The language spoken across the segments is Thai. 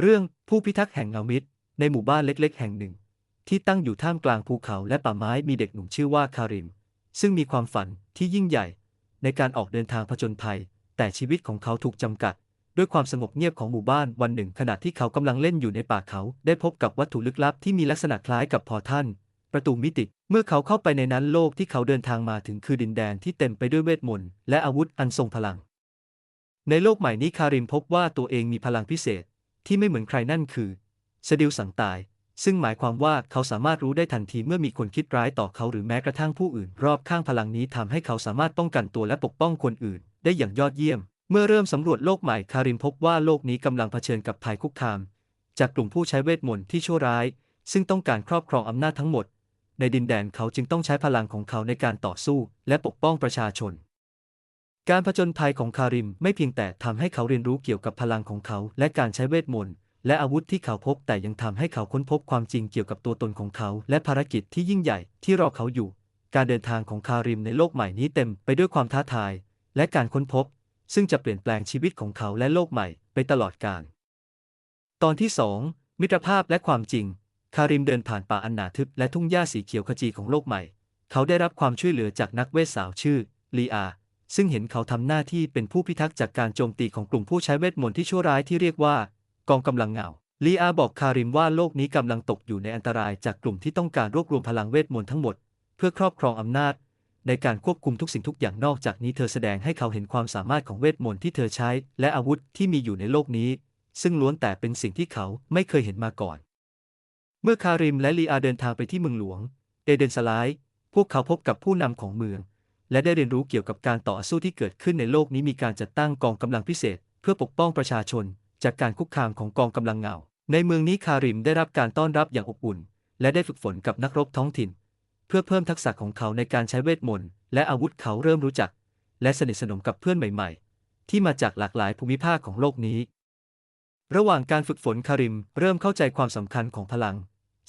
เรื่องผู้พิทักษ์แห่งเงามิตรในหมู่บ้านเล็ก ๆ แห่งหนึ่ง ที่ตั้งอยู่ท่ามกลางภูเขาและป่าไม้มีเด็กหนุ่มชื่อว่าคาริม ซึ่งมีความฝันที่ยิ่งใหญ่ ในการออกเดินทางผจญภัย แต่ชีวิตของเขาถูกจำกัด ด้วยความสงบเงียบของหมู่บ้านวันหนึ่ง ขณะที่เขากำลังเล่นอยู่ในป่าเขาได้พบกับวัตถุลึกลับที่มีลักษณะคล้ายกับพอร์ทัลประตูมิติ เมื่อเขาเข้าไปในนั้นโลกที่เขาเดินทางมาถึงคือดินแดนที่เต็มไปด้วยเวทมนต์และอาวุธอันทรงพลัง ในโลกใหม่นี้คาริมพบว่าตัวเองมีพลังพิเศษ ที่ไม่เหมือนใครนั่นคือสดิลสั่งตาย ซึ่งหมายความว่าเขาสามารถรู้ได้ทันทีเมื่อมีคนคิดร้ายต่อเขาหรือแม้กระทั่งผู้อื่น รอบข้างพลังนี้ทำให้เขาสามารถป้องกันตัวและปกป้องคนอื่น ได้อย่างยอดเยี่ยม เมื่อเริ่มสำรวจโลกใหม่คาริมพบว่าโลกนี้กำลังเผชิญกับภัยคุกคาม จากกลุ่มผู้ใช้เวทมนต์ที่ชั่วร้าย ซึ่งต้องการครอบครองอำนาจทั้งหมด ในดินแดนเขาจึงต้องใช้พลังของเขาในการต่อสู้ และปกป้องประชาชน การผจญภัยของคาริมไม่เพียงแต่ทำให้เขาเรียนรู้เกี่ยวกับพลังของเขา และการใช้เวทมนต์และอาวุธที่เขาพบแต่ยังทำให้เขาค้นพบความจริงเกี่ยวกับตัวตนของเขา และภารกิจที่ยิ่งใหญ่ที่รอเขาอยู่ การเดินทางของคาริมในโลกใหม่นี้เต็มไปด้วยความท้าทาย และการค้นพบ ซึ่งจะเปลี่ยนแปลงชีวิตของเขาและโลกใหม่ไปตลอดกาลตอนที่ 2 มิตรภาพและความจริง คาริมเดินผ่านป่าอันหนาทึบและทุ่งหญ้าสีเขียวขจีของโลกใหม่ เขาได้รับความช่วยเหลือจากนักเวทสาวชื่อลีอา ซึ่งเห็นเขาทำหน้าที่เป็นผู้พิทักษ์จากการโจมตีของกลุ่มผู้ใช้เวทมนต์ที่ชั่วร้ายที่เรียกว่า กองกำลังเงาลีอาบอกคาริมว่าโลกนี้กำลังตกอยู่ในอันตรายจากกลุ่มที่ต้องการรวบรวมพลังเวทมนต์ทั้งหมด เพื่อครอบครองอำนาจ ในการควบคุมทุกสิ่งทุกอย่างนอกจากนี้เธอแสดงให้เขาเห็นความสามารถของเวทมนต์ที่เธอใช้ และอาวุธที่มีอยู่ในโลกนี้ ซึ่งล้วนแต่เป็นสิ่งที่เขาไม่เคยเห็นมาก่อน เมื่อคาริมและลีอาเดินทางไปที่เมืองหลวง เอเดนสไลด์พวกเขาพบกับผู้นำของเมือง และได้เรียนรู้เกี่ยวกับการต่อสู้ที่เกิดขึ้นในโลกนี้มีการจัดตั้งกองกำลังพิเศษ เพื่อปกป้องประชาชน จากการคุกคามของกองกำลังเงา ในเมืองนี้คาริมได้รับการต้อนรับอย่างอบอุ่น และได้ฝึกฝนกับนักรบท้องถิ่น เพื่อเพิ่มทักษะของเขาในการใช้เวทมนต์และอาวุธเขาเริ่มรู้จัก และสนิทสนมกับเพื่อนใหม่ ๆ ที่มาจากหลากหลายภูมิภาคของโลกนี้ ระหว่างการฝึกฝนคาริมเริ่มเข้าใจความสำคัญของพลัง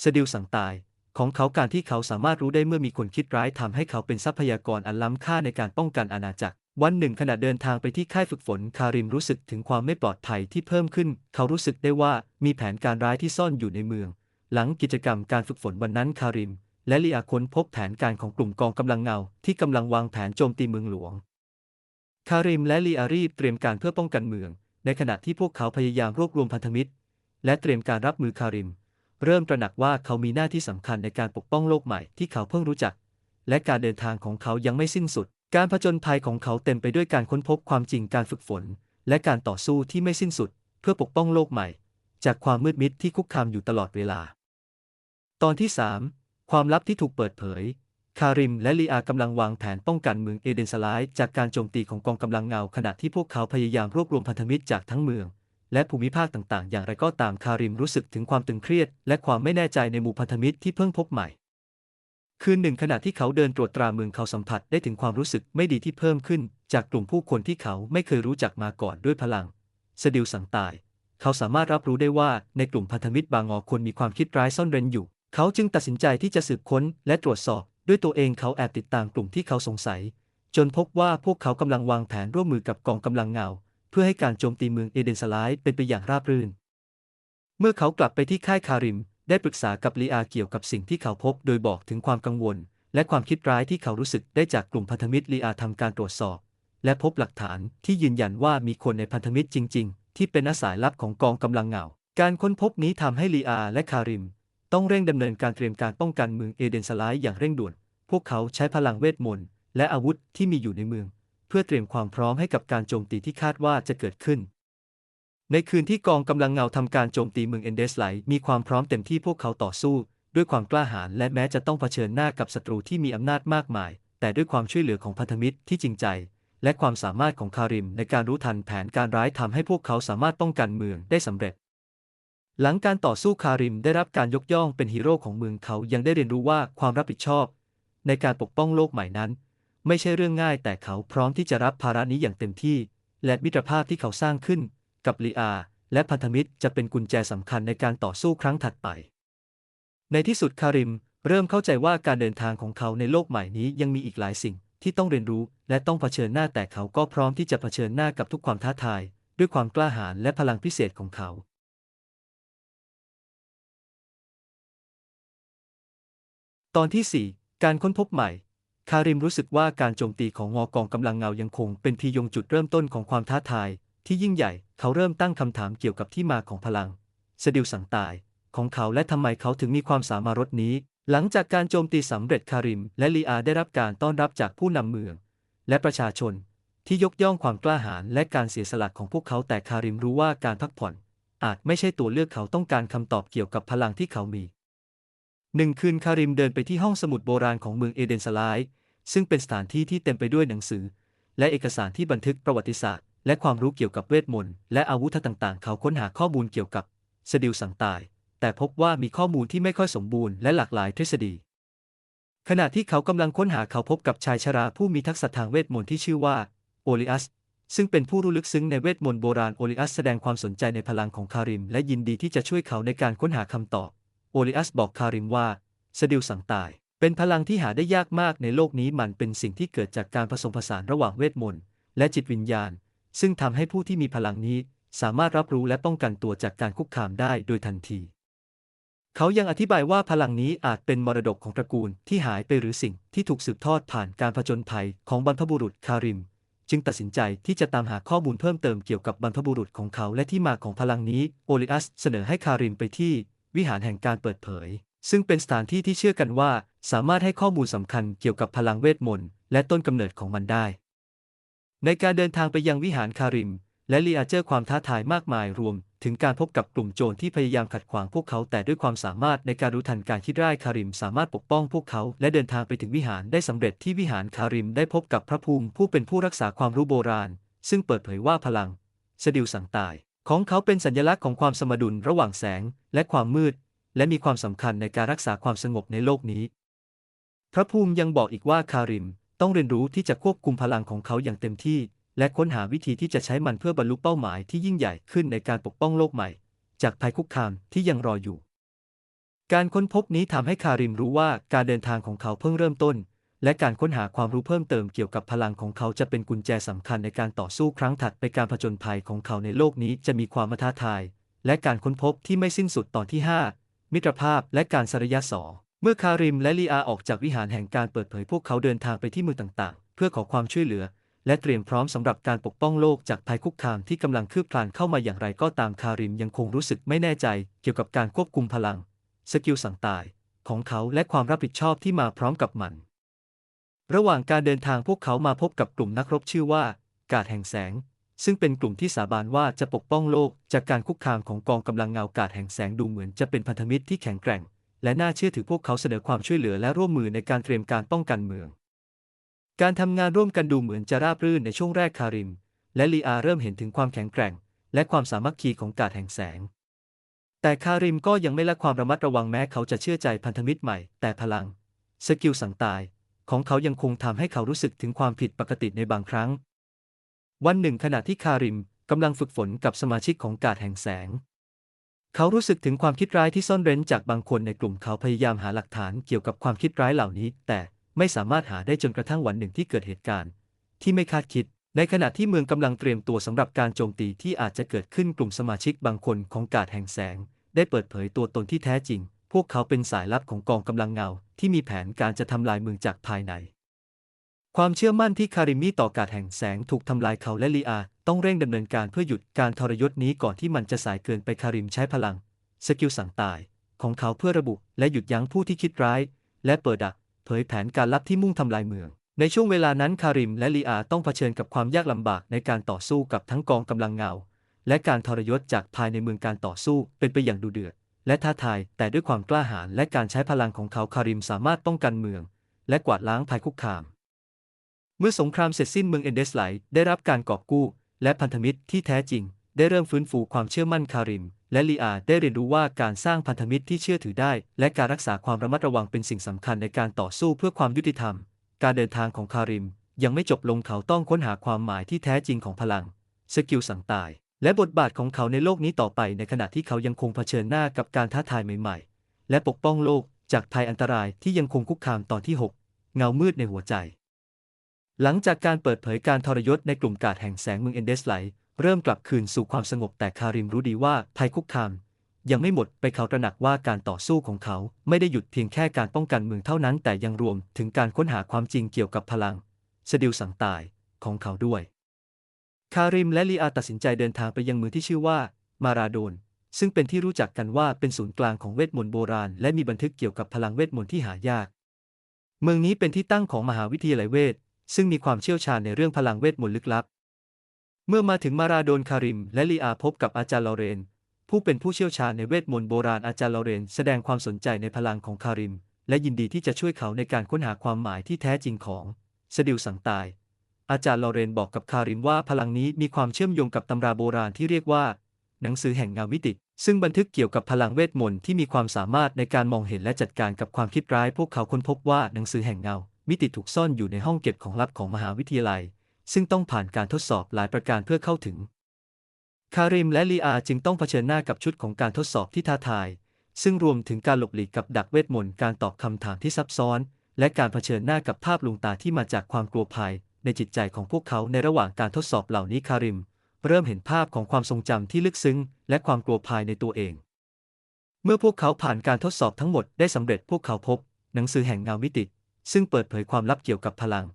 สดิลสังตาย ของเขาการที่เขาสามารถรู้ได้เมื่อมีคนคิดร้ายทำให้เขาเป็นทรัพยากรอันล้ำค่าในการป้องกันอาณาจักร วันหนึ่งขณะเดินทางไปที่ค่ายฝึกฝน คาริมรู้สึกถึงความไม่ปลอดภัยที่เพิ่มขึ้น เขารู้สึกได้ว่ามีแผนการร้ายที่ซ่อนอยู่ในเมือง หลังกิจกรรมการฝึกฝนวันนั้นคาริม และลีอาค้นพบแผนการของกลุ่มกองกำลังเงา ที่กำลังวางแผนโจมตีเมืองหลวง คาริมและลีอารีบเตรียมการเพื่อป้องกันเมือง ในขณะที่พวกเขาพยายามรวบรวมพันธมิตร และเตรียมการรับมือคาริม เริ่มตระหนักว่าเขามีหน้าที่สำคัญในการปกป้องโลกใหม่ที่เขาเพิ่งรู้จัก และการเดินทางของเขายังไม่สิ้นสุด การผจญภัยของเขาเต็มไปด้วยการค้นพบความจริงการฝึกฝน และการต่อสู้ที่ไม่สิ้นสุด เพื่อปกป้องโลกใหม่ จากความมืดมิดที่คุกคามอยู่ตลอดเวลา ตอนที่ 3 ความลับที่ถูกเปิดเผย คาริมและลีอากำลังวางแผนป้องกันเมืองเอเดนสไลด์จากการโจมตีของกองกำลังเงาขณะที่พวกเขาพยายามรวบรวมพันธมิตรจากทั้งเมือง และภูมิภาคต่างๆ อย่างไรก็ตามคาริมรู้สึกถึงความตึงเครียด และความไม่แน่ใจในหมู่พันธมิตรที่เพิ่งพบใหม่ คืนหนึ่งขณะที่เขาเดินตรวจตราเมืองเขาสัมผัสได้ถึงความรู้สึกไม่ดีที่เพิ่มขึ้น จากกลุ่มผู้คนที่เขาไม่เคยรู้จักมาก่อนด้วยพลังสดิลสังตาย เขาสามารถรับรู้ได้ว่าในกลุ่มพันธมิตรบางอคนมีความคิดร้ายซ่อนเร้นอยู่ เขาจึงตัดสินใจที่จะสืบค้นและตรวจสอบด้วยตัวเองเขาแอบติดตามกลุ่มที่เขาสงสัย จนพบว่าพวกเขากำลังวางแผนร่วมมือกับกองกำลังเงา เพื่อให้การโจมตีเมืองเอเดนสไลด์เป็นไปอย่างราบรื่น เมื่อเขากลับไปที่ค่ายคาริม ได้ปรึกษากับลีอาเกี่ยวกับสิ่งที่เขาพบโดยบอกถึงความกังวล และความคิดร้ายที่เขารู้สึกได้จากกลุ่มพันธมิตรลีอาทำการตรวจสอบ และพบหลักฐานที่ยืนยันว่ามีคนในพันธมิตรจริง ๆ ที่เป็นอาสายลับของกองกำลังเงา การค้นพบนี้ทำให้ลีอาและคาริม ต้องเร่งดำเนินการเตรียมการป้องกันเมืองเอเดนสไลด์อย่างเร่งด่วน พวกเขาใช้พลังเวทมนต์และอาวุธที่มีอยู่ในเมือง เพื่อเตรียมความพร้อมให้กับการโจมตีที่คาดว่าจะเกิดขึ้น ในคืนที่กองกำลังเงาทำการโจมตีเมืองเอนเดสไลมีความพร้อมเต็มที่พวกเขาต่อสู้ ด้วยความกล้าหาญและแม้จะต้องเผชิญหน้ากับศัตรูที่มีอำนาจมากมาย แต่ด้วยความช่วยเหลือของพันธมิตรที่จริงใจ และความสามารถของคาริมในการรู้ทันแผนการร้ายทำให้พวกเขาสามารถป้องกันเมืองได้สำเร็จหลังการต่อสู้คาริมได้รับการยกย่องเป็นฮีโร่ของเมืองเขายังได้เรียนรู้ว่าความรับผิดชอบ ในการปกป้องโลกใหม่นั้น ไม่ใช่เรื่องง่ายแต่เขาพร้อมที่จะรับภาระนี้อย่างเต็มที่ และมิตรภาพที่เขาสร้างขึ้น กับลีอา และพันธมิตรจะเป็นกุญแจสำคัญในการต่อสู้ครั้งถัดไป ในที่สุดคาริม เริ่มเข้าใจว่าการเดินทางของเขาในโลกใหม่นี้ยังมีอีกหลายสิ่งที่ต้องเรียนรู้ และต้องเผชิญหน้าแต่เขาก็พร้อมที่จะเผชิญหน้ากับทุกความท้าทาย ด้วยความกล้าหาญและพลังพิเศษของเขาตอนที่ 4 การค้นพบใหม่ คาริมรู้สึกว่าการโจมตีของงอกองกำลังเงายังคงเป็นพียงจุดเริ่มต้นของความท้าทาย ที่ยิ่งใหญ่เขาเริ่มตั้งคำถามเกี่ยวกับที่มาของพลังสดิลสังตายของเขาและทำไมเขาถึงมีความสามารถรถนี้ หลังจากการโจมตีสำเร็จคาริม และลีอาได้รับการต้อนรับจากผู้นำเมือง และประชาชน ที่ยกย่องความกล้าหาญและการเสียสละของพวกเขาแต่คาริมรู้ว่าการพักผ่อน อาจไม่ใช่ตัวเลือกเขาต้องการคำตอบเกี่ยวกับพลังที่เขามีหนึ่งคืนคาริมเดินไปที่ห้องสมุดโบราณของเมืองเอเดนสไลด์ ซึ่งเป็นสถานที่ที่เต็มไปด้วยหนังสือ และเอกสารที่บันทึกประวัติศาสตร์ และความรู้เกี่ยวกับเวทมนต์และอาวุธต่างๆ เขาค้นหาข้อมูลเกี่ยวกับสดิลสังตาย แต่พบว่ามีข้อมูลที่ไม่ค่อยสมบูรณ์และหลากหลายทฤษฎี ขณะที่เขากำลังค้นหาเขาพบกับชายชราผู้มีทักษะทางเวทมนต์ที่ชื่อว่าโอลิอัสซึ่งเป็นผู้รู้ลึกซึ้งในเวทมนต์โบราณโอลิอัสแสดงความสนใจในพลังของคาริม และยินดีที่จะช่วยเขาในการค้นหาคำตอบ โอลิอัสบอกคาริมว่าสดิลสังตาย เป็นพลังที่หาได้ยากมากในโลกนี้มันเป็นสิ่งที่เกิดจากการผสมผสานระหว่างเวทมนต์และจิตวิญญาณ ซึ่งทำให้ผู้ที่มีพลังนี้สามารถรับรู้และป้องกันตัวจากการคุกคามได้โดยทันที เขายังอธิบายว่าพลังนี้อาจเป็นมรดกของตระกูลที่หายไปหรือสิ่งที่ถูกสืบทอดผ่านการผจญภัยของบรรพบุรุษคาริม จึงตัดสินใจที่จะตามหาข้อมูลเพิ่มเติมเกี่ยวกับบรรพบุรุษของเขาและที่มาของพลังนี้โอลิอัสเสนอให้คาริมไปที่วิหารแห่งการเปิดเผย ซึ่งเป็นสถานที่ที่เชื่อกันว่า สามารถให้ข้อมูลสำคัญเกี่ยวกับพลังเวทมนต์และต้นกำเนิดของมันได้ ในการเดินทางไปยังวิหารคาริม และลีอาเจอร์ความท้าทายมากมายรวม ถึงการพบกับกลุ่มโจรที่พยายามขัดขวางพวกเขาแต่ด้วยความสามารถในการรู้ทันการคิดร้ายคาริม สามารถปกป้องพวกเขาและเดินทางไปถึงวิหารได้สำเร็จที่วิหารคาริมได้พบกับพระภูมิผู้เป็นผู้รักษาความรู้โบราณ ซึ่งเปิดเผยว่าพลังสดิลสั่งตาย ของเขาเป็นสัญลักษณ์ของความสมดุลระหว่างแสง และความมืด และมีความสำคัญในการรักษาความสงบในโลกนี้ พระภูมิยังบอกอีกว่าคาริมต้องเรียนรู้ที่จะควบคุมพลังของเขาอย่างเต็มที่ และค้นหาวิธีที่จะใช้มันเพื่อบรรลุเป้าหมายที่ยิ่งใหญ่ขึ้นในการปกป้องโลกใหม่ จากภัยคุกคามที่ยังรออยู่ การค้นพบนี้ทำให้คาริมรู้ว่าการเดินทางของเขาเพิ่งเริ่มต้น และการค้นหาความรู้เพิ่มเติมเกี่ยวกับพลังของเขาจะเป็นกุญแจสำคัญในการต่อสู้ครั้งถัดไปการผจญภัยของเขาในโลกนี้จะมีความท้าทาย และการค้นพบที่ไม่สิ้นสุดตอนที่ 5 มิตรภาพและการสรยะสอเมื่อคาริมและลีอาออกจากวิหารแห่งการเปิดเผยพวกเขาเดินทางไปที่เมืองต่างๆ เพื่อขอความช่วยเหลือ และเตรียมพร้อมสำหรับการปกป้องโลกจากภัยคุกคามที่กำลังคืบคลานเข้ามาอย่างไรก็ตามคาริมยังคงรู้สึกไม่แน่ใจ เกี่ยวกับการควบคุมพลัง สกิลสั่งตาย ของเขาและความรับผิดชอบที่มาพร้อมกับมัน ระหว่างการเดินทางพวกเขามาพบกับกลุ่มนักรบชื่อว่า กาดแห่งแสง ซึ่งเป็นกลุ่มที่สาบานว่าจะปกป้องโลก จากการคุกคามของกองกำลังเงากาดแห่งแสงดูเหมือนจะเป็นพันธมิตรที่แข็งแกร่ง และน่าเชื่อถือพวกเขาเสนอความช่วยเหลือและร่วมมือในการเตรียมการป้องกันเมือง การทำงานร่วมกันดูเหมือนจะราบรื่นในช่วงแรกคาริม และลีอาเริ่มเห็นถึงความแข็งแกร่ง และความสามัคคีของกาดแห่งแสง แต่คาริมก็ยังไม่ละความระมัดระวังแม้เขาจะเชื่อใจพันธมิตรใหม่ แต่พลัง สกิลสังตาย ของเขายังคงทำให้เขารู้สึกถึงความผิดปกติในบางครั้ง วันหนึ่งขณะที่คาริมกำลังฝึกฝนกับสมาชิกของกาดแห่งแสง เขารู้สึกถึงความคิดร้ายที่ซ่อนเร้นจากบางคนในกลุ่มเขาพยายามหาหลักฐานเกี่ยวกับความคิดร้ายเหล่านี้ แต่ไม่สามารถหาได้จนกระทั่งวันหนึ่งที่เกิดเหตุการณ์ ที่ไม่คาดคิด ในขณะที่เมืองกำลังเตรียมตัวสำหรับการโจมตีที่อาจจะเกิดขึ้นกลุ่มสมาชิกบางคนของกาดแห่งแสง ได้เปิดเผยตัวตนที่แท้จริง พวกเขาเป็นสายลับของกองกำลังเงาที่มีแผนการจะทำลายเมืองจากภายใน ความเชื่อมั่นที่คาริมีต่อกาดแห่งแสงถูกทำลายเขาและลีอา ต้องเร่งดำเนินการเพื่อหยุดการทรยศนี้ก่อนที่มันจะสายเกินไปคาริมใช้พลัง สกิลสั่งตาย ของเขาเพื่อระบุ และหยุดยั้งผู้ที่คิดร้าย และเปิดดัก เผยแผนการลับที่มุ่งทำลายเมือง ในช่วงเวลานั้นคาริมและลีอาต้องเผชิญกับความยากลำบากในการต่อสู้กับทั้งกองกำลังเงา และการทรยศจากภายในเมืองการต่อสู้เป็นไปอย่างดุเดือด และท้าทาย แต่ด้วยความกล้าหาญและการใช้พลังของเขาคาริมสามารถป้องกันเมือง และกวาดล้างภัยคุกคาม เมื่อสงครามเสร็จสิ้นเมืองเอนเดสไลได้รับการกอบกู้ และพันธมิตรที่แท้จริง ได้เริ่มฟื้นฟูความเชื่อมั่นคาริม และลีอาได้เรียนรู้ว่าการสร้างพันธมิตรที่เชื่อถือได้ และการรักษาความระมัดระวังเป็นสิ่งสำคัญในการต่อสู้เพื่อความยุติธรรม การเดินทางของคาริม ยังไม่จบลงเขาต้องค้นหาความหมายที่แท้จริงของพลัง สกิลสังตาย และบทบาทของเขาในโลกนี้ต่อไปในขณะที่เขายังคงเผชิญหน้ากับการท้าทายใหม่ๆ และปกป้องโลกจากภัยอันตรายที่ยังคงคุกคามตอนที่ 6 เงามืดในหัวใจ หลังจากการเปิดเผยการทรยศในกลุ่มกาดแห่งแสงเมืองเอนเดสไลเริ่มกลับคืนสู่ความสงบแต่คาริมรู้ดีว่าภัยคุกคาม ยังไม่หมดไปเขาตระหนักว่าการต่อสู้ของเขาไม่ได้หยุดเพียงแค่การป้องกันเมืองเท่านั้น แต่ยังรวมถึงการค้นหาความจริงเกี่ยวกับพลังสดิลสังตายของเขาด้วย คาริมและลีอาตัดสินใจเดินทางไปยังเมืองที่ชื่อว่า มาราโดน ซึ่งเป็นที่รู้จักกันว่าเป็นศูนย์กลางของเวทมนต์โบราณ และมีบันทึกเกี่ยวกับพลังเวทมนต์ที่หายาก เมืองนี้เป็นที่ตั้งของมหาวิทยาลัยเวท ซึ่งมีความเชี่ยวชาญในเรื่องพลังเวทมนต์ลึกลับ เมื่อมาถึงมาราโดนคาริม และลีอาพบกับอาจารย์ลอเรน ผู้เป็นผู้เชี่ยวชาญในเวทมนต์โบราณอาจารย์ลอเรน แสดงความสนใจในพลังของคาริม และยินดีที่จะช่วยเขาในการค้นหาความหมายที่แท้จริงของสดิลสังตาย อาจารย์ลอเรนบอกกับคาริมว่าพลังนี้มีความเชื่อมโยงกับตำราโบราณที่เรียกว่า หนังสือแห่งเงามิติซึ่งบันทึกเกี่ยวกับพลังเวทมนต์ที่มีความสามารถในการมองเห็นและจัดการกับความคิดร้าย พวกเขาค้นพบว่าหนังสือแห่งเงา มิติถูกซ่อนอยู่ในห้องเก็บของลับของมหาวิทยาลัย ซึ่งต้องผ่านการทดสอบหลายประการเพื่อเข้าถึง คาริมและลีอาจึงต้องเผชิญหน้ากับชุดของการทดสอบที่ท้าทาย ซึ่งรวมถึงการหลบหลีกกับดักเวทมนต์การตอบคำถามที่ซับซ้อน และการเผชิญหน้ากับภาพลวงตาที่มาจากความกลัวภัย ในจิตใจของพวกเขาในระหว่างการทดสอบเหล่านี้คาริม เริ่มเห็นภาพของความทรงจำที่ลึกซึ้ง และความกลัวภายในตัวเอง เมื่อพวกเขาผ่านการทดสอบทั้งหมดได้สำเร็จพวกเขาพบ หนังสือแห่งเงามิติ ซึ่งเปิดเผยความลับเกี่ยวกับพลัง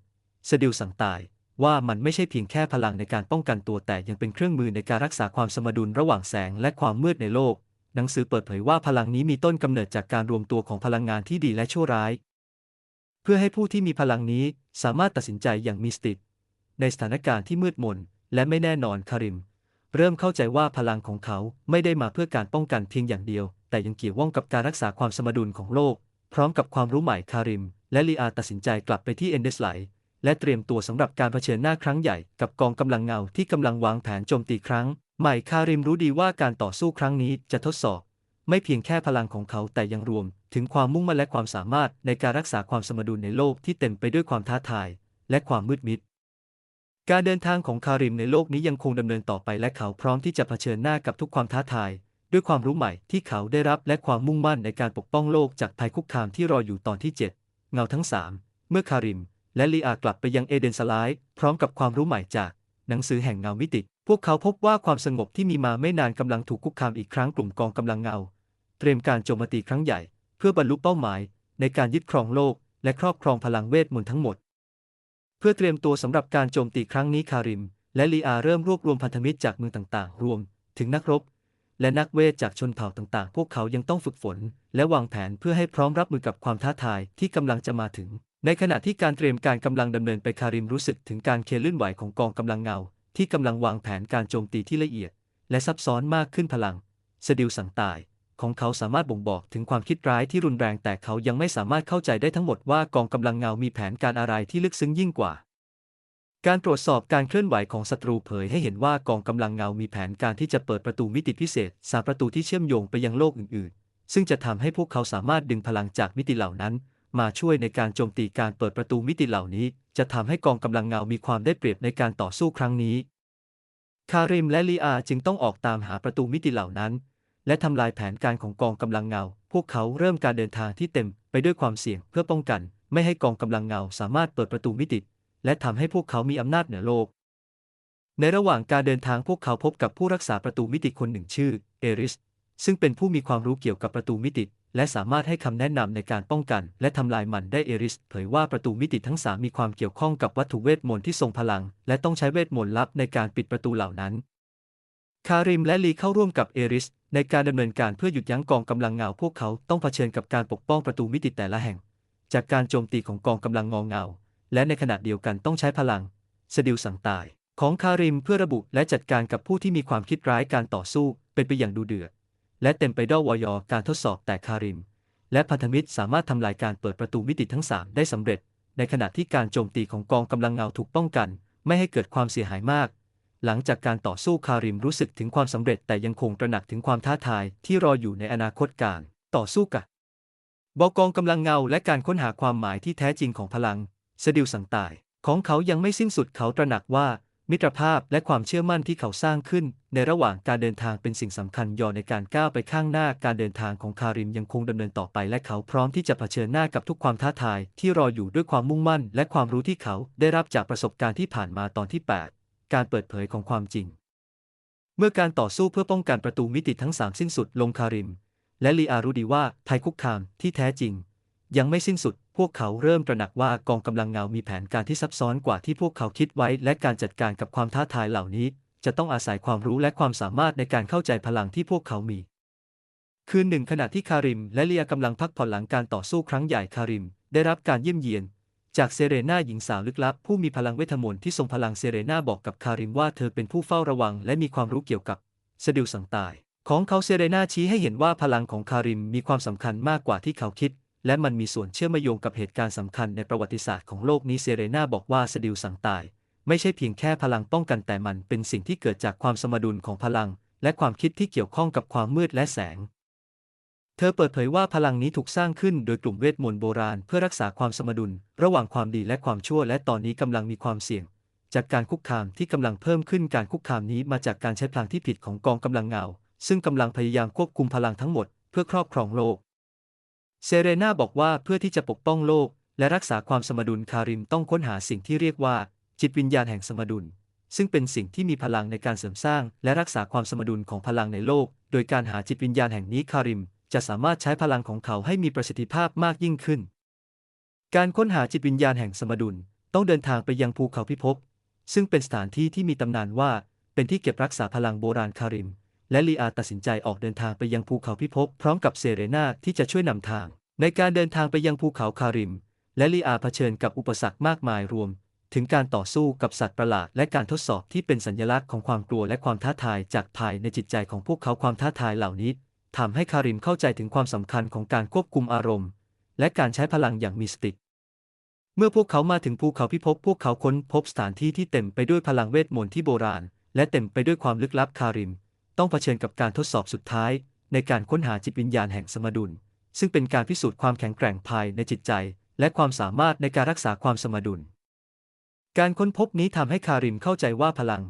สดิลสังตาย ว่ามันไม่ใช่เพียงแค่พลังในการป้องกันตัวแต่ยังเป็นเครื่องมือในการรักษาความสมดุลระหว่างแสงและความมืดในโลก หนังสือเปิดเผยว่าพลังนี้มีต้นกำเนิดจากการรวมตัวของพลังงานที่ดีและชั่วร้าย เพื่อให้ผู้ที่มีพลังนี้สามารถตัดสินใจอย่างมีสติในสถานการณ์ที่มืดมนและไม่แน่นอนคาริม เริ่มเข้าใจว่าพลังของเขาไม่ได้มาเพื่อการป้องกันเพียงอย่างเดียว แต่ยังเกี่ยวข้องกับการรักษาความสมดุลของโลก พร้อมกับความรู้ใหม่คาริม และลีอาตัดสินใจกลับไปที่เอนเดสไลและเตรียมตัวสำหรับการเผชิญหน้าครั้งใหญ่กับกองกำลังเงาที่กำลังวางแผนโจมตีครั้ง ใหม่คาริมรู้ดีว่าการต่อสู้ครั้งนี้จะทดสอบ ไม่เพียงแค่พลังของเขาแต่ยังรวม ถึงความมุ่งมั่นและความสามารถในการรักษาความสมดุลในโลกที่เต็มไปด้วยความท้าทาย และความมืดมิด การเดินทางของคาริมในโลกนี้ยังคงดำเนินต่อไปและเขาพร้อมที่จะเผชิญหน้ากับทุกความท้าทาย ด้วยความรู้ใหม่ที่เขาได้รับและความมุ่งมั่นในการปกป้องโลกจากภัยคุกคามที่รออยู่ตอนที่ 7 เงาทั้ง3เมื่อคาริม และลีอากลับไปยังเอเดนสไลด์พร้อมกับความรู้ใหม่จาก หนังสือแห่งเงามิติ พวกเขาพบว่าความสงบที่มีมาไม่นานกำลังถูกคุกคามอีกครั้งกลุ่มกองกำลังเงา เตรียมการโจมตีครั้งใหญ่ เพื่อบรรลุเป้าหมาย ในการยึดครองโลก และครอบครองพลังเวทมนต์ทั้งหมด เพื่อเตรียมตัวสำหรับการโจมตีครั้งนี้คาริม และลีอาเริ่มรวบรวมพันธมิตรจากเมืองต่างๆ รวม ถึงนักรบ และนักเวทจากชนเผ่าต่างๆ พวกเขายังต้องฝึกฝน และวางแผนเพื่อให้พร้อมรับมือกับความท้าทายที่กำลังจะมาถึง ในขณะที่การเตรียมการกำลังดำเนินไปคาริมรู้สึกถึงการเคลื่อนไหวของกองกำลังเงา ที่กำลังวางแผนการโจมตีที่ละเอียด และซับซ้อนมากขึ้นพลังสดิลสังตายของเขาสามารถบ่งบอกถึงความคิดร้ายที่รุนแรงแต่เขายังไม่สามารถเข้าใจได้ทั้งหมดว่ากองกำลังเงามีแผนการอะไรที่ลึกซึ้งยิ่งกว่า การตรวจสอบการเคลื่อนไหวของศัตรูเผยให้เห็นว่ากองกำลังเงามีแผนการที่จะเปิดประตูมิติพิเศษสามประตูที่เชื่อมโยงไปยังโลกอื่นๆ ซึ่งจะทำให้พวกเขาสามารถดึงพลังจากมิติเหล่านั้น มาช่วยในการโจมตีการเปิดประตูมิติเหล่านี้ จะทำให้กองกำลังเงามีความได้เปรียบในการต่อสู้ครั้งนี้ คาริมและลีอาจึงต้องออกตามหาประตูมิติเหล่านั้น และทำลายแผนการของกองกำลังเงา พวกเขาเริ่มการเดินทางที่เต็มไปด้วยความเสี่ยงเพื่อป้องกัน ไม่ให้กองกำลังเงาสามารถเปิดประตูมิติ และทำให้พวกเขามีอำนาจเหนือโลก ในระหว่างการเดินทางพวกเขาพบกับผู้รักษาประตูมิติคนหนึ่งชื่อ เอริส ซึ่งเป็นผู้มีความรู้เกี่ยวกับประตูมิติ และสามารถให้คำแนะนำในการป้องกัน และทำลายมันได้เอริส เผยว่าประตูมิติทั้งสามมีความเกี่ยวข้องกับวัตถุเวทมนต์ที่ทรงพลัง และต้องใช้เวทมนต์ลับในการปิดประตูเหล่านั้น คาริมและลีเข้าร่วมกับเอริส ในการดำเนินการเพื่อหยุดยั้งกองกำลังเงาพวกเขาต้องเผชิญกับการปกป้องประตูมิติแต่ละแห่ง จากการโจมตีของกองกำลังงองเงา และในขณะเดียวกันต้องใช้พลังสดิลสังตาย ของคาริมเพื่อระบุและจัดการกับผู้ที่มีความคิดร้ายการต่อสู้เป็นไปอย่างดูเดือด และเต็มไปด้วยวอยอการทดสอบแต่คาริม และพันธมิตรสามารถทำลายการเปิดประตูมิติทั้ง 3 ได้สำเร็จ ในขณะที่การโจมตีของกองกำลังเงาถูกป้องกัน ไม่ให้เกิดความเสียหายมาก หลังจากการต่อสู้คาริมรู้สึกถึงความสำเร็จแต่ยังคงตระหนักถึงความท้าทายที่รออยู่ในอนาคตการต่อสู้กับบอกกองกำลังเงาและการค้นหาความหมายที่แท้จริงของพลังสดิลสังตาย ของเขายังไม่สิ้นสุดเขาตระหนักว่า มิตรภาพและความเชื่อมั่นที่เขาสร้างขึ้น ในระหว่างการเดินทางเป็นสิ่งสำคัญยอในการก้าวไปข้างหน้าการเดินทางของคาริมยังคงดำเนินต่อไปและเขาพร้อมที่จะเผชิญหน้ากับทุกความท้าทายที่รออยู่ด้วยความมุ่งมั่น และความรู้ที่เขาได้รับจากประสบการณ์ที่ผ่านมาตอนที่ 8 การเปิดเผยของความจริง เมื่อการต่อสู้เพื่อป้องกันประตูมิติทั้งสามสิ้นสุดลงคาริม และลีอารู้ดีว่าภัยคุกคามที่แท้จริง ยังไม่สิ้นสุด พวกเขาเริ่มตระหนักว่ากองกำลังเงามีแผนการที่ซับซ้อนกว่าที่พวกเขาคิดไว้ และการจัดการกับความท้าทายเหล่านี้ จะต้องอาศัยความรู้และความสามารถในการเข้าใจพลังที่พวกเขามี คืนหนึ่งขณะที่คาริม และเลียกำลังพักผ่อนหลังการต่อสู้ครั้งใหญ่คาริม ได้รับการเยี่ยมเยียน จากเซเรนาหญิงสาวลึกลับ ผู้มีพลังเวทมนต์ที่ทรงพลังเซเรนาบอกกับคาริมว่าเธอเป็นผู้เฝ้าระวัง และมีความรู้เกี่ยวกับสดิลสังตาย ของเขาเซเรนาชี้ให้เห็นว่าพลังของคาริมมีความสำคัญมากกว่าที่เขาคิด และมันมีส่วนเชื่อมโยงกับเหตุการณ์สำคัญในประวัติศาสตร์ของโลกนี้เซเรนาบอกว่าสดิลสังตาย ไม่ใช่เพียงแค่พลังป้องกันแต่มันเป็นสิ่งที่เกิดจากความสมดุลของพลัง และความคิดที่เกี่ยวข้องกับความมืดและแสง เธอเปิดเผยว่าพลังนี้ถูกสร้างขึ้นโดยกลุ่มเวทมนต์โบราณเพื่อรักษาความสมดุล ระหว่างความดีและความชั่ว และตอนนี้กำลังมีความเสี่ยง จากการคุกคามที่กำลังเพิ่มขึ้นการคุกคามนี้มาจากการใช้พลังที่ผิดของกองกำลังเงาซึ่งกำลังพยายามควบคุมพลังทั้งหมด เพื่อครอบครองโลก เซเรนาบอกว่าเพื่อที่จะปกป้องโลก และรักษาความสมดุลคาริมต้องค้นหาสิ่งที่เรียกว่า จิตวิญญาณแห่งสมดุล ซึ่งเป็นสิ่งที่มีพลังในการเสริมสร้าง และรักษาความสมดุลของพลังในโลก โดยการหาจิตวิญญาณแห่งนี้คาริม จะสามารถใช้พลังของเขาให้มีประสิทธิภาพมากยิ่งขึ้น การค้นหาจิตวิญญาณแห่งสมดุล ต้องเดินทางไปยังภูเขาพิภพซึ่งเป็นสถานที่ที่มีตำนานว่า เป็นที่เก็บรักษาพลังโบราณคาริม และลีอาตัดสินใจออกเดินทางไปยังภูเขาพิภพพร้อมกับเซเรนาที่จะช่วยนำทาง ในการเดินทางไปยังภูเขาคาริม และลีอาเผชิญกับอุปสรรคมากมายรวม ถึงการต่อสู้กับสัตว์ประหลาดและการทดสอบที่เป็นสัญลักษณ์ของความกลัวและความท้าทายจากภายในจิตใจของพวกเขาความท้าทายเหล่านี้ทำให้คาริมเข้าใจถึงความสำคัญของการควบคุมอารมณ์ และการใช้พลังอย่างมีสติเมื่อพวกเขามาถึงภูเขาพิภพพวกเขาค้นพบสถานที่ที่เต็มไปด้วยพลังเวทมนต์ที่โบราณ และเต็มไปด้วยความลึกลับคาริม ต้องเผชิญกับการทดสอบสุดท้าย ในการค้นหาจิตวิญญาณแห่งสมดุล ซึ่งเป็นการพิสูจน์ความแข็งแกร่งภายในจิตใจ และความสามารถในการรักษาความสมดุล การค้นพบนี้ทำให้คาริมเข้าใจว่าพลัง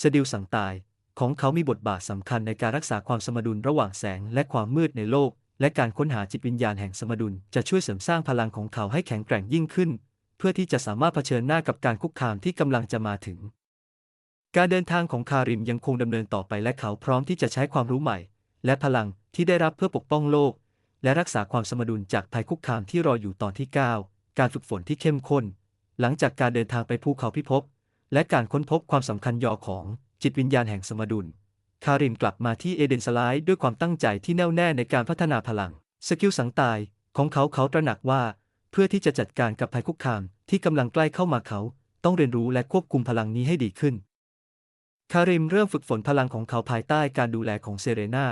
สดิลสังตายของเขามีบทบาทสำคัญในการรักษาความสมดุลระหว่างแสงและความมืดในโลก และการค้นหาจิตวิญญาณแห่งสมดุล จะช่วยเสริมสร้างพลังของเขาให้แข็งแกร่งยิ่งขึ้น เพื่อที่จะสามารถเผชิญหน้ากับการคุกคามที่กำลังจะมาถึง การเดินทางของคาริมยังคงดำเนินต่อไปและเขาพร้อมที่จะใช้ความรู้ใหม่ และพลังที่ได้รับเพื่อปกป้องโลก และรักษาความสมดุลจากภัยคุกคามที่รออยู่ตอนที่ 9 การฝึกฝนที่เข้มข้น หลังจากการเดินทางไปภูเขาพิภพและการค้นพบความสำคัญยอของจิตวิญญาณแห่งสมดุล คาริมกลับมาที่เอเดนสไลด์ด้วยความตั้งใจที่แน่วแน่ในการพัฒนาพลัง สกิลสังตายของเขาเขาตระหนักว่า เพื่อที่จะจัดการกับภัยคุกคามที่กำลังใกล้เข้ามาเขา ต้องเรียนรู้และควบคุมพลังนี้ให้ดีขึ้น คาริมเริ่มฝึกฝนพลังของเขาภายใต้การดูแลของเซเรนา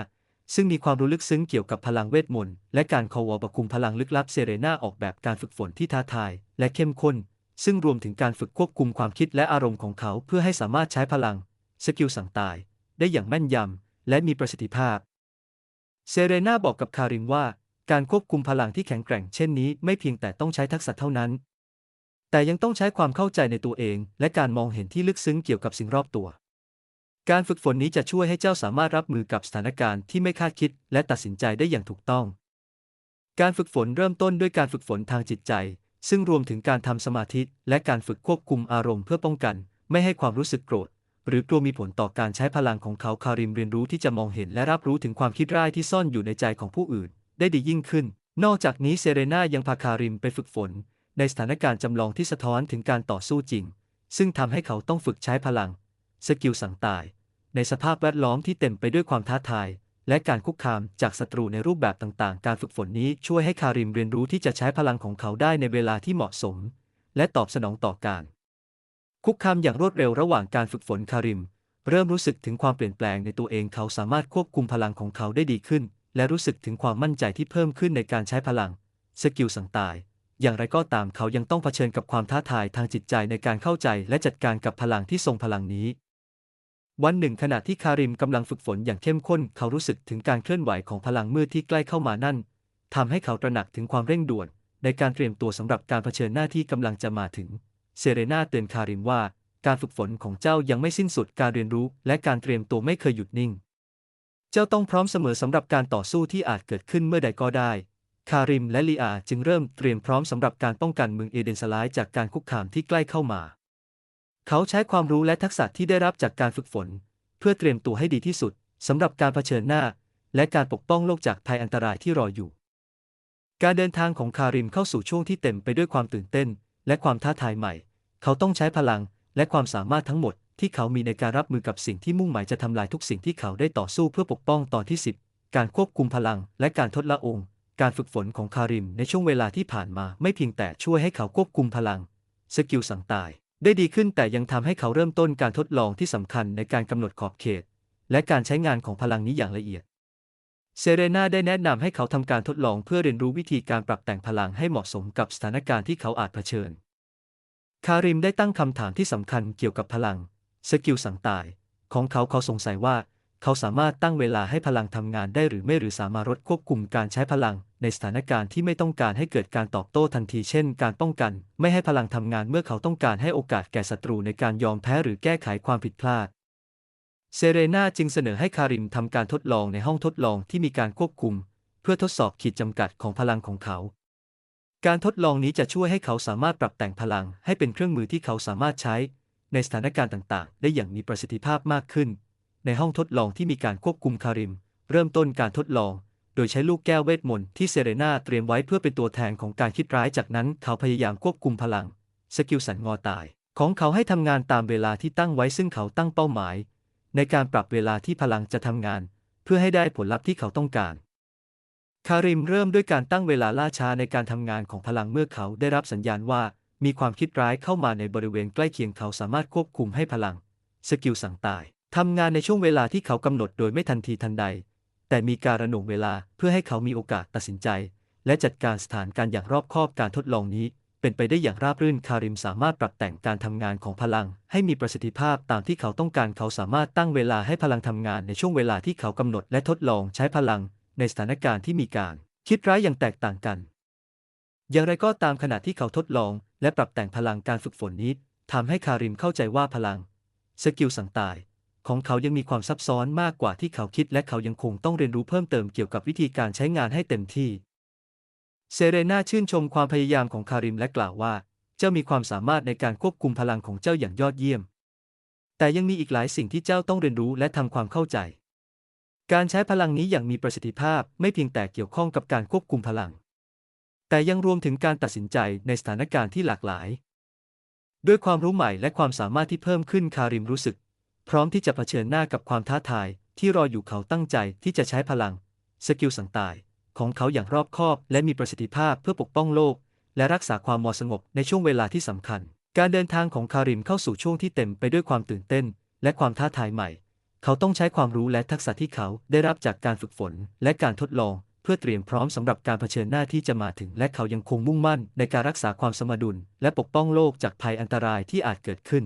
ซึ่งมีความรู้ลึกซึ้งเกี่ยวกับพลังเวทมนต์และการคอวอประคุมพลังลึกลับเซเรนาออกแบบการฝึกฝนที่ท้าทาย และเข้มข้น ซึ่งรวมถึงการฝึกควบคุมความคิดและอารมณ์ของเขาเพื่อให้สามารถใช้พลัง สกิลสั่งตาย ได้อย่างแม่นยำ และมีประสิทธิภาพ เซเรนาบอกกับคาริมว่า การควบคุมพลังที่แข็งแกร่งเช่นนี้ไม่เพียงแต่ต้องใช้ทักษะเท่านั้น แต่ยังต้องใช้ความเข้าใจในตัวเอง และการมองเห็นที่ลึกซึ้งเกี่ยวกับสิ่งรอบตัว การฝึกฝนนี้จะช่วยให้เจ้าสามารถรับมือกับสถานการณ์ที่ไม่คาดคิด และตัดสินใจได้อย่างถูกต้อง การฝึกฝนเริ่มต้นด้วยการฝึกฝนทางจิตใจ ซึ่งรวมถึงการทำสมาธิและการฝึกควบคุมอารมณ์เพื่อป้องกัน ไม่ให้ความรู้สึกโกรธ หรือกลัวมีผลต่อการใช้พลังของเขาคาริมเรียนรู้ที่จะมองเห็นและรับรู้ถึงความคิดร้ายที่ซ่อนอยู่ในใจของผู้อื่น ได้ดียิ่งขึ้น นอกจากนี้เซเรนายังพาคาริมไปฝึกฝน ในสถานการณ์จำลองที่สะท้อนถึงการต่อสู้จริง ซึ่งทำให้เขาต้องฝึกใช้พลัง สกิลสั่งตาย ในสภาพแวดล้อมที่เต็มไปด้วยความท้าทาย และการคุกคามจากศัตรูในรูปแบบต่างๆ การฝึกฝนนี้ช่วยให้คาริมเรียนรู้ที่จะใช้พลังของเขาได้ในเวลาที่เหมาะสม และตอบสนองต่อการ คุกคามอย่างรวดเร็วระหว่างการฝึกฝนคาริม เริ่มรู้สึกถึงความเปลี่ยนแปลงในตัวเองเขาสามารถควบคุมพลังของเขาได้ดีขึ้น และรู้สึกถึงความมั่นใจที่เพิ่มขึ้นในการใช้พลัง สกิลสั่งตายอย่างไรก็ตามเขายังต้องเผชิญกับความท้าทายทางจิตใจในการเข้าใจและจัดการกับพลังที่ทรงพลังนี้ วันหนึ่งขณะที่คาริมกำลังฝึกฝนอย่างเข้มข้น เขารู้สึกถึงการเคลื่อนไหวของพลังมืดที่ใกล้เข้ามานั่นทำให้เขาตระหนักถึงความเร่งด่วน ในการเตรียมตัวสำหรับการเผชิญหน้าที่กำลังจะมาถึง เซเรนาเตือนคาริมว่า การฝึกฝนของเจ้ายังไม่สิ้นสุดการเรียนรู้ และการเตรียมตัวไม่เคยหยุดนิ่ง เจ้าต้องพร้อมเสมอสำหรับการต่อสู้ที่อาจเกิดขึ้นเมื่อใดก็ได้ คาริมและลีอาจึงเริ่มเตรียมพร้อมสำหรับการป้องกันเมืองเอเดนสไลด์จากการคุกคามที่ใกล้เข้ามา เขาใช้ความรู้และทักษะที่ได้รับจากการฝึกฝน เพื่อเตรียมตัวให้ดีที่สุดสำหรับการเผชิญหน้า และการปกป้องโลกจากภัยอันตรายที่รออยู่ การเดินทางของคาริมเข้าสู่ช่วงที่เต็มไปด้วยความตื่นเต้น และความท้าทายใหม่ เขาต้องใช้พลังและความสามารถทั้งหมดที่เขามีในการรับมือกับสิ่งที่มุ่งหมายจะทำลายทุกสิ่งที่เขาได้ต่อสู้เพื่อปกป้องตอนที่ 10 การควบคุมพลัง และการทดละองค์ การฝึกฝนของคาริมในช่วงเวลาที่ผ่านมาไม่เพียงแต่ช่วยให้เขาควบคุมพลัง สกิลสั่งตาย ได้ดีขึ้นแต่ยังทำให้เขาเริ่มต้นการทดลองที่สำคัญในการกำหนดขอบเขต และการใช้งานของพลังนี้อย่างละเอียด เซเรนาได้แนะนำให้เขาทำการทดลองเพื่อเรียนรู้วิธีการปรับแต่งพลังให้เหมาะสมกับสถานการณ์ที่เขาอาจเผชิญ คาริมได้ตั้งคำถามที่สำคัญเกี่ยวกับพลัง สกิลสังตาย ของเขาเขาสงสัยว่า เขาสามารถตั้งเวลาให้พลังทำงานได้หรือไม่หรือสามารถลดควบคุมการใช้พลัง ในสถานการณ์ที่ไม่ต้องการให้เกิดการตอบโต้ทันทีเช่น การป้องกัน ไม่ให้พลังทำงานเมื่อเขาต้องการให้โอกาสแก่ศัตรูในการยอมแพ้หรือแก้ไขความผิดพลาด เซเรนาจึงเสนอให้คาริมทำการทดลองในห้องทดลองที่มีการควบคุม เพื่อทดสอบขีดจำกัดของพลังของเขา การทดลองนี้จะช่วยให้เขาสามารถปรับแต่งพลังให้เป็นเครื่องมือที่เขาสามารถใช้ ในสถานการณ์ต่างๆ ได้อย่างมีประสิทธิภาพมากขึ้น ในห้องทดลองที่มีการควบคุมคาริม เริ่มต้นการทดลอง โดยใช้ลูกแก้วเวทมนต์ที่เซเรนาเตรียมไว้เพื่อเป็นตัวแทนของการคิดร้ายจากนั้นเขาพยายามควบคุมพลัง สกิลสันงอตาย ของเขาให้ทำงานตามเวลาที่ตั้งไว้ซึ่งเขาตั้งเป้าหมาย ในการปรับเวลาที่พลังจะทำงาน เพื่อให้ได้ผลลัพธ์ที่เขาต้องการคาริมเริ่มด้วยการตั้งเวลาล่าช้าในการทำงานของพลังเมื่อเขาได้รับสัญญาณว่ามีความคิดร้ายเข้ามาในบริเวณใกล้เคียงเขาสามารถควบคุมให้พลัง สกิลสั่งตายทำงานในช่วงเวลาที่เขากำหนดโดยไม่ทันทีทันใด แต่มีการระหน่วงเวลาเพื่อให้เขามีโอกาสตัดสินใจ และจัดการสถานการณ์อย่างรอบคอบการทดลองนี้ เป็นไปได้อย่างราบรื่นคาริมสามารถปรับแต่งการทำงานของพลัง ให้มีประสิทธิภาพตามที่เขาต้องการเขาสามารถตั้งเวลาให้พลังทำงานในช่วงเวลาที่เขากำหนดและทดลองใช้พลัง ในสถานการณ์ที่มีการคิดร้ายอย่างแตกต่างกัน อย่างไรก็ตามขณะที่เขาทดลอง และปรับแต่งพลังการฝึกฝนนี้ทำให้คาริมเข้าใจว่าพลัง สกิลสังตาย ของเขายังมีความซับซ้อนมากกว่าที่เขาคิด และเขายังคงต้องเรียนรู้เพิ่มเติมเกี่ยวกับวิธีการใช้งานให้เต็มที่ เซเรนาชื่นชมความพยายามของคาริมและกล่าวว่า เจ้ามีความสามารถในการควบคุมพลังของเจ้าอย่างยอดเยี่ยม แต่ยังมีอีกหลายสิ่งที่เจ้าต้องเรียนรู้และทำความเข้าใจ การใช้พลังนี้อย่างมีประสิทธิภาพไม่เพียงแต่เกี่ยวข้องกับการควบคุมพลัง แต่ยังรวมถึงการตัดสินใจในสถานการณ์ที่หลากหลาย ด้วยความรู้ใหม่และความสามารถที่เพิ่มขึ้นคาริมรู้สึก พร้อมที่จะเผชิญหน้ากับความท้าทายที่รออยู่เขาตั้งใจที่จะใช้พลัง สกิลสังตาย ของเขาอย่างรอบคอบ และมีประสิทธิภาพเพื่อปกป้องโลก และรักษาความสงบในช่วงเวลาที่สำคัญ การเดินทางของคาริมเข้าสู่ช่วงที่เต็มไปด้วยความตื่นเต้น และความท้าทายใหม่ เขาต้องใช้ความรู้และทักษะที่เขาได้รับจากการฝึกฝน และการทดลอง เพื่อเตรียมพร้อมสำหรับการเผชิญหน้าที่จะมาถึง และเขายังคงมุ่งมั่นในการรักษาความสมดุล และปกป้องโลกจากภัยอันตรายที่อาจเกิดขึ้น